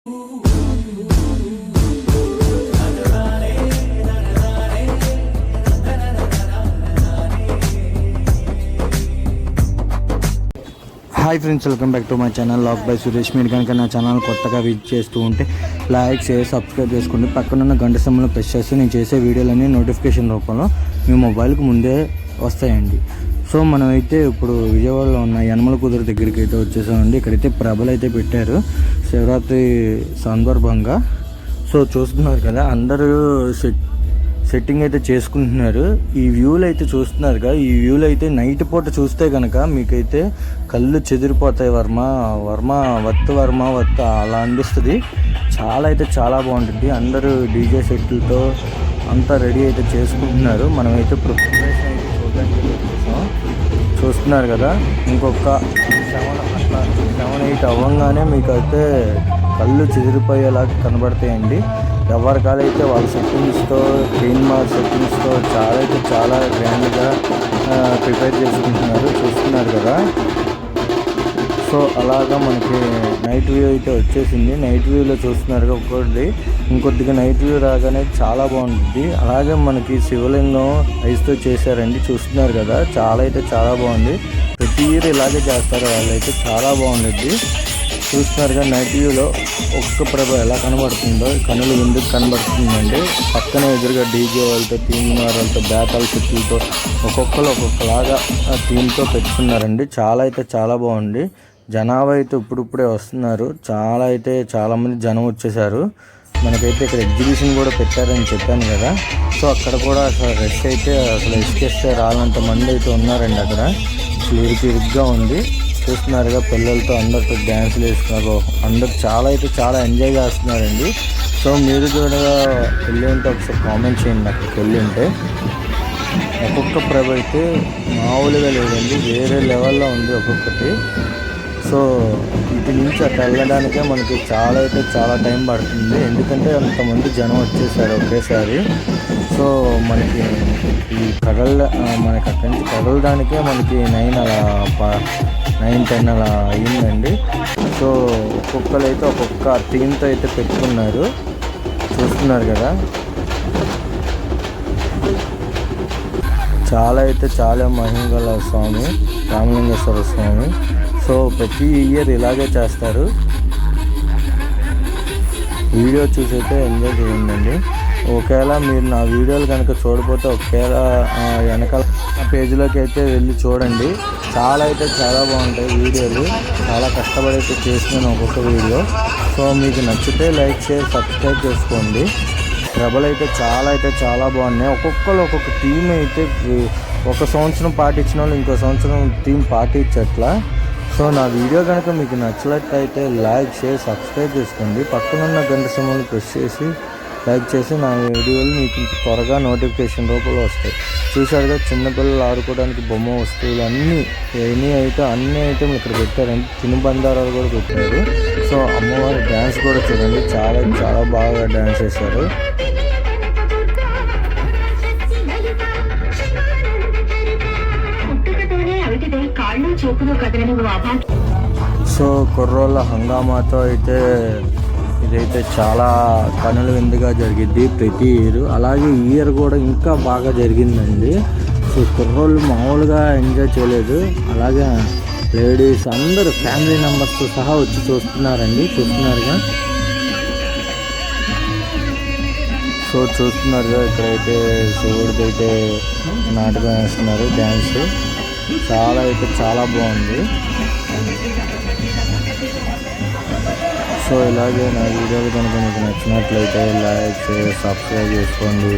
Hi friends welcome back to my channel lock by Suresh మీరు కనుక నా channel కొత్తగా విజిట్ చేస్తూ ఉంటే లైక్ షేర్ సబ్స్క్రైబ్ చేసుకోండి. పక్కనున్న గంట సమయంలో ప్రెస్ చేస్తే నేను చేసే వీడియోలన్నీ నోటిఫికేషన్ రూపంలో మీ మొబైల్కి ముందే వస్తాయండి. సో మనమైతే ఇప్పుడు విజయవాడలో ఉన్న యనమల కుదురు దగ్గరికి అయితే వచ్చేసామండి. ఇక్కడైతే ప్రభలు అయితే పెట్టారు. శివరాత్రి సందర్భంగా. సో చూస్తున్నారు కదా అందరూ సెట్ సెట్టింగ్ అయితే చేసుకుంటున్నారు. ఈ వ్యూలు అయితే చూస్తున్నారు కదా ఈ వ్యూలు అయితే నైట్ పూట చూస్తే కనుక మీకైతే కళ్ళు చెదిరిపోతాయి వర్మ వర్మ వత్తు వర్మ వత్త అలా అనిపిస్తుంది. చాలా అయితే చాలా బాగుంటుంది. అందరూ డీజే సెట్లతో అంతా రెడీ అయితే చేసుకుంటున్నారు. మనమైతే ప్రిపరేషన్ అయితే చూస్తున్నారు కదా ఇంకొక సెవెన్ అట్లా సెవెన్ ఎయిట్ అవ్వగానే మీకు అయితే కళ్ళు చెదిరిపోయేలా కనబడతాయండి. ఎవరి కాలైతే వాళ్ళ సెట్టింగ్స్తో క్లీన్ మార్క్ సెట్టింగ్స్తో చాలా అయితే చాలా గ్రాండ్గా ప్రిపేర్ చేసుకుంటున్నారు. చూస్తున్నారు కదా. సో అలాగా మనకి నైట్ వ్యూ అయితే వచ్చేసింది. నైట్ వ్యూలో చూస్తున్నారు ఒక్కొక్కటి. ఇంకొద్దిగా నైట్ వ్యూ రాగానే చాలా బాగుంటుంది. అలాగే మనకి శివలింగం ఐస్తో చేశారండి. చూస్తున్నారు కదా చాలా అయితే చాలా బాగుంది. ప్రతి ఇయర్ ఇలాగే చేస్తారు. వాళ్ళైతే చాలా బాగుంటుంది చూస్తున్నారుగా నైట్ వ్యూలో ఒక్క ప్రభ ఎలా కనబడుతుందో కనులు ఎందుకు కనబడుతుందండి పక్కన ఎదురుగా డీజే వాళ్ళతో టీమ్ వాళ్ళతో బేతాల చెట్లతో ఒక్కొక్కరు ఒక్కొక్కలాగా ఆ థీమ్తో పెట్టుకున్నారండి. చాలా అయితే చాలా బాగుంది. జనాభా అయితే ఇప్పుడిప్పుడే వస్తున్నారు. చాలా అయితే చాలామంది జనం వచ్చేసారు. మనకైతే ఇక్కడ ఎగ్జిబిషన్ కూడా పెట్టారని చెప్పాను కదా. సో అక్కడ కూడా అసలు రెస్ట్ అయితే అసలు ఎస్కేస్తే రాలంత మంది అయితే ఉన్నారండి అక్కడ. అసలు ఉంది. చూస్తున్నారుగా పిల్లలతో అందరితో డ్యాన్సులు వేస్తున్నారు. అందరు చాలా అయితే చాలా ఎంజాయ్ చేస్తున్నారండి. సో మీరు కూడా వెళ్ళి ఉంటే ఒకసారి కామెంట్ చేయండి అక్కడికి వెళ్ళి ఉంటే ఒక్కొక్క ప్రభ అయితే మామూలుగా లేదండి. వేరే లెవెల్లో ఉంది ఒక్కొక్కటి. సో ఇటు నుంచి అక్కడ వెళ్ళడానికే మనకి చాలా అయితే చాలా టైం పడుతుంది. ఎందుకంటే అంతమంది జనం వచ్చేసారు ఒకేసారి. సో మనకి ఈ కదల మనకి అక్కడి నుంచి కదలడానికే మనకి నైన్ అలా నైన్ టెన్ అలా అయ్యిందండి సో ఒక్కొక్కరు అయితే ఒక్కొక్క థీమ్తో అయితే పెట్టుకున్నారు. చూస్తున్నారు కదా. చాలా అయితే చాలా మహిమగల స్వామి రామలింగేశ్వర స్వామి. సో ప్రతి ఇయర్ ఇలాగే చేస్తారు. వీడియో చూసైతే ఎంజాయ్ చేయండి ఒకవేళ మీరు నా వీడియోలు కనుక చూడపోతే ఒకవేళ వెనకాల పేజీలోకి అయితే వెళ్ళి చూడండి. చాలా అయితే చాలా బాగుంటాయి వీడియోలు. చాలా కష్టపడి అయితే చేస్తున్నాను ఒక్కొక్క వీడియో. సో మీకు నచ్చితే లైక్ షేర్ సబ్స్క్రైబ్ చేసుకోండి. ప్రభలు అయితే చాలా అయితే చాలా బాగున్నాయి. ఒక్కొక్కరు ఒక్కొక్క టీం అయితే ఒక సంవత్సరం పాటించిన వాళ్ళు ఇంకో సంవత్సరం టీం పాటించట్లా. సో నా వీడియో కనుక మీకు నచ్చినట్లయితే లైక్ షేర్ సబ్స్క్రైబ్ చేసుకోండి. పక్కనున్న గంట సమయంలో ప్రెస్ చేసి లైక్ చేసి నా వీడియోలు మీకు త్వరగా నోటిఫికేషన్ రూపంలో వస్తాయి. చూసారుగా చిన్నపిల్లలు ఆడుకోవడానికి బొమ్మ వస్తువులు అన్నీ ఎనీ అయితే అన్ని ఐటెంలు ఇక్కడ పెట్టారండి తినుబందారాలు కూడా పెట్టారు. సో అమ్మవారి డ్యాన్స్ కూడా చూడండి. చాలా చాలా బాగా డ్యాన్స్ చేశారు. కాళ్ళు చూపులు కదలని ఓ సో కుర్రోళ్ళ హంగామాతో అయితే ఇదైతే చాలా కనుల విందుగా జరిగింది ప్రతి ఇయర్ అలాగే ఈ ఇయర్ కూడా ఇంకా బాగా జరిగిందండి. సో కుర్రోళ్ళు మామూలుగా ఎంజాయ్ చేయలేదు. అలాగే లేడీస్ అందరూ ఫ్యామిలీ మెంబర్స్తో సహా వచ్చి చూస్తున్నారండి. చూస్తున్నారుగా. సో చూస్తున్నారుగా ఇక్కడైతే శివుడిదైతే నాటకం వేస్తున్నారు డ్యాన్స్ చాలా అయితే చాలా బాగుంది. సో ఇలాగే నా వీడియోలు కనుక మీకు నచ్చినట్లయితే లైక్ షేర్ సబ్స్క్రైబ్ చేసుకోండి.